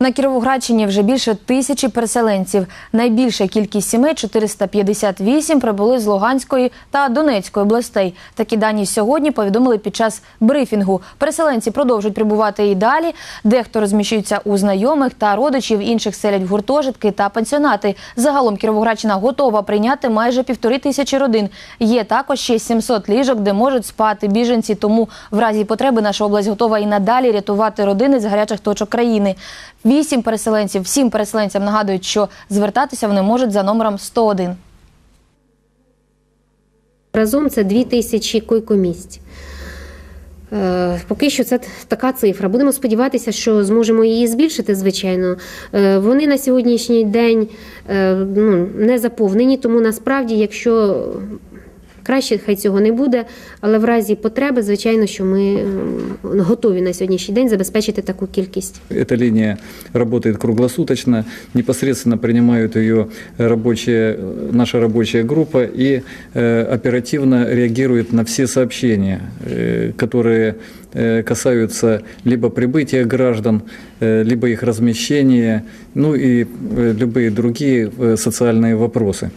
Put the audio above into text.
На Кіровоградщині вже більше тисячі переселенців. Найбільша кількість сімей 458 прибули з Луганської та Донецької областей. Такі дані сьогодні повідомили під час брифінгу. Переселенці продовжують прибувати і далі. Дехто розміщується у знайомих та родичів, інших селять в гуртожитки та пансіонати. Загалом Кіровоградщина готова прийняти майже півтори тисячі родин. Є також ще 700 ліжок, де можуть спати біженці. Тому в разі потреби наша область готова і надалі рятувати родини з гарячих точок країни. Вісім переселенців, всім переселенцям нагадують, що звертатися вони можуть за номером 101. Разом це 2 тисячі койкомісць. Е, Поки що це така цифра. Будемо сподіватися, що зможемо її збільшити, звичайно. Е, Вони на сьогоднішній день е, ну, не заповнені, тому насправді, якщо краще, хай цього не буде, але в разі потреби, звичайно, що ми м, готові на сьогоднішній день забезпечити таку кількість. Эта линия работает круглосуточно, непосредственно принимают ее рабочая, наша рабочая группа и э, оперативно реагирует на все сообщения, э, которые э, касаются либо прибытия граждан, э, либо их размещения, ну и э, любые другие э, социальные вопросы.